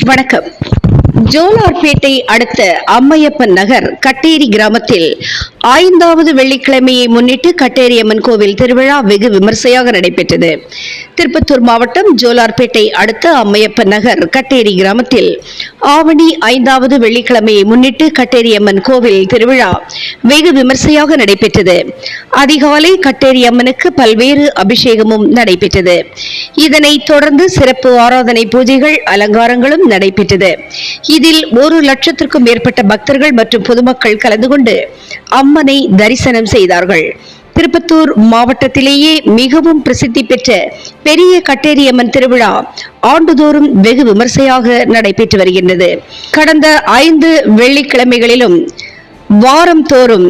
வணக்கம். ஜோலார்பேட்டை அடுத்த அம்மையப்பன் நகர் கட்டேரி கிராமத்தில் ஐந்தாவது வெள்ளிக்கிழமையை முன்னிட்டு கட்டேரியம்மன் கோவில் திருவிழா வெகு விமர்சையாக நடைபெற்றது. திருப்பத்தூர் மாவட்டம் ஜோலார்பேட்டை அடுத்த அம்மையப்பன் நகர் கட்டேரி கிராமத்தில். ஆவணி ஐந்தாவது வெள்ளிக்கிழமையை முன்னிட்டு கட்டேரியம்மன் கோவில் திருவிழா வெகு விமர்சையாக நடைபெற்றது. அதிகாலை கட்டேரியம்மனுக்கு பல்வேறு அபிஷேகமும் நடைபெற்றது. இதனைத் தொடர்ந்து சிறப்பு ஆராதனை பூஜைகள் அலங்காரங்களும் நடைபெற்றது. இதில் ஒரு லட்சத்திற்கும் மேற்பட்ட பக்தர்கள் மற்றும் பொதுமக்கள் கலந்து கொண்டு அம்மனை தரிசனம் செய்தார்கள். திருப்பத்தூர் மாவட்டத்திலேயே மிகவும் பிரசித்தி பெற்ற பெரிய கட்டேரியம்மன் திருவிழா ஆண்டுதோறும் வெகு விமர்சையாக நடைபெற்று வருகின்றது. கடந்த ஐந்து வெள்ளிக்கிழமைகளிலும் வாரம் தோறும்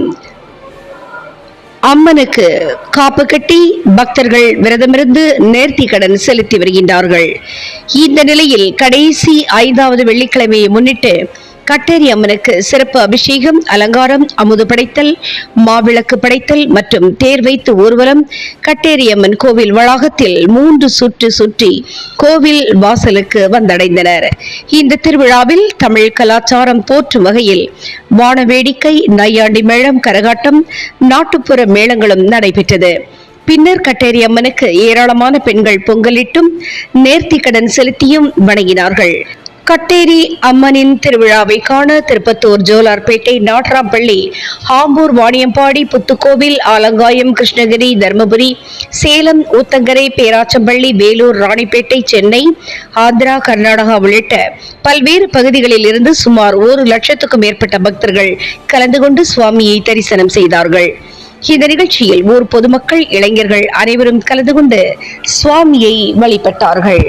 அம்மனுக்கு காப்பு கட்டி பக்தர்கள் விரதமிருந்து நேர்த்தி கடன் செலுத்தி வருகின்றார்கள். இந்த நிலையில் கடைசி ஐந்தாவது வெள்ளிக்கிழமையை முன்னிட்டு கட்டேரி அம்மனுக்கு சிறப்பு அபிஷேகம் அலங்காரம் அமுது படைத்தல் மாவிளக்கு படைத்தல் மற்றும் தேர் வைத்து ஊர்வலம் கட்டேரி அம்மன் கோவில் வளாகத்தில் மூன்று சுற்று சுற்றி கோவில் வாசலுக்கு வந்தடைந்தனர். இந்த திருவிழாவில் தமிழ் கலாச்சாரம் போற்றும் வகையில் வானவேடிக்கை நையாண்டி மேளம் கரகாட்டம் நாட்டுப்புற மேளங்களும் நடைபெற்றது. பின்னர் கட்டேரி அம்மனுக்கு ஏராளமான பெண்கள் பொங்கலிட்டும் நேர்த்திக்கடன் செலுத்தியும் வணங்கினார்கள். கட்டேரி அம்மனின் திருவிழாவை காண திருப்பத்தூர் ஜோலார்பேட்டை நாட்ராம்பள்ளி ஆம்பூர் வாணியம்பாடி புத்துக்கோவில் ஆலங்காயம் கிருஷ்ணகிரி தர்மபுரி சேலம் ஊத்தங்கரை பேராச்சம்பள்ளி வேலூர் ராணிப்பேட்டை சென்னை ஆந்திரா கர்நாடகா உள்ளிட்ட பல்வேறு பகுதிகளில் இருந்து சுமார் ஒரு லட்சத்துக்கும் மேற்பட்ட பக்தர்கள் கலந்து கொண்டு சுவாமியை தரிசனம் செய்தார்கள். இந்த நிகழ்ச்சியில் ஊர் பொதுமக்கள் இளைஞர்கள் அனைவரும் கலந்து கொண்டு சுவாமியை வழிபட்டார்கள்.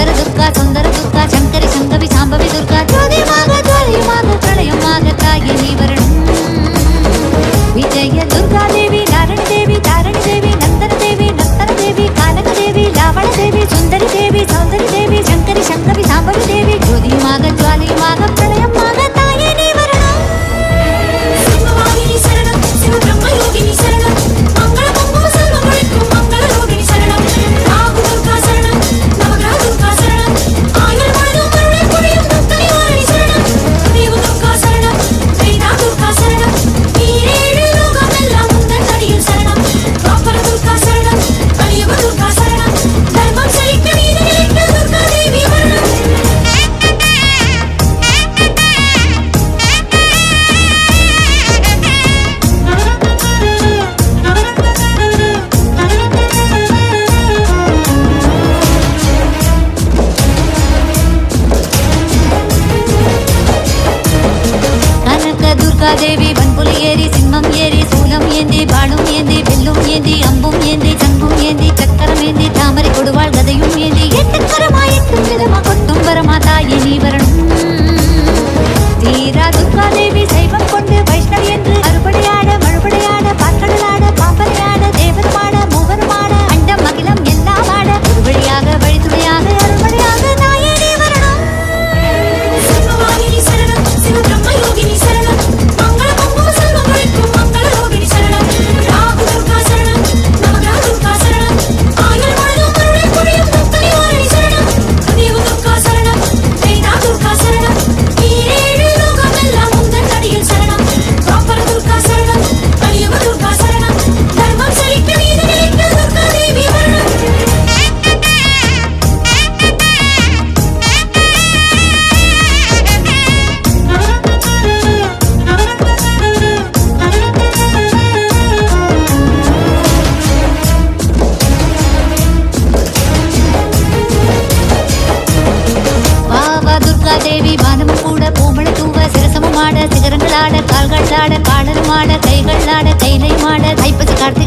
சுந்தர துர்கா சுந்தர துர்கா ఎది చక్ర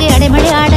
அடைமொழி ஆட.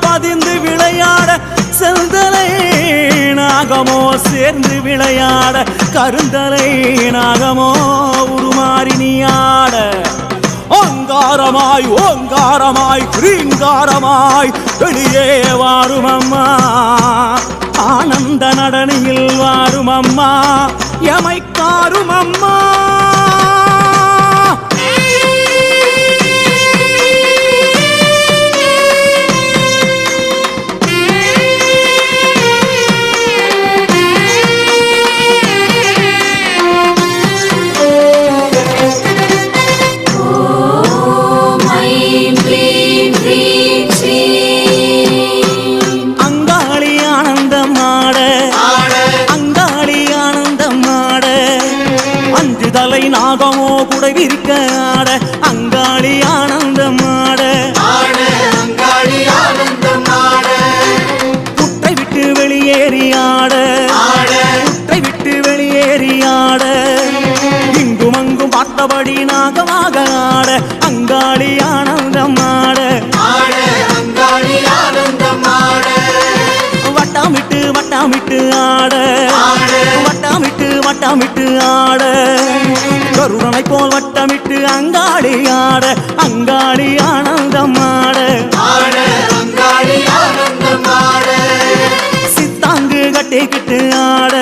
பதிந்து விளையாட செந்தலை நாகமோ சேர்ந்து விளையாட கருந்தலை நாகமோ உருமாறி நீயாட. ஓங்காரமாய் ஓங்காரமாய் கிரீங்காரமாய் வெளியே வாரும் அம்மா ஆனந்த நடனியில் வாரும் அம்மா எமைக்காரும் அம்மா வட்டமிட்டு ஆட. கருணனை போல் வட்டமிட்டு அங்காடி ஆட. அங்காடி ஆனந்தம் ஆட. சித்தாங்கு கட்டிக்கிட்டு ஆட.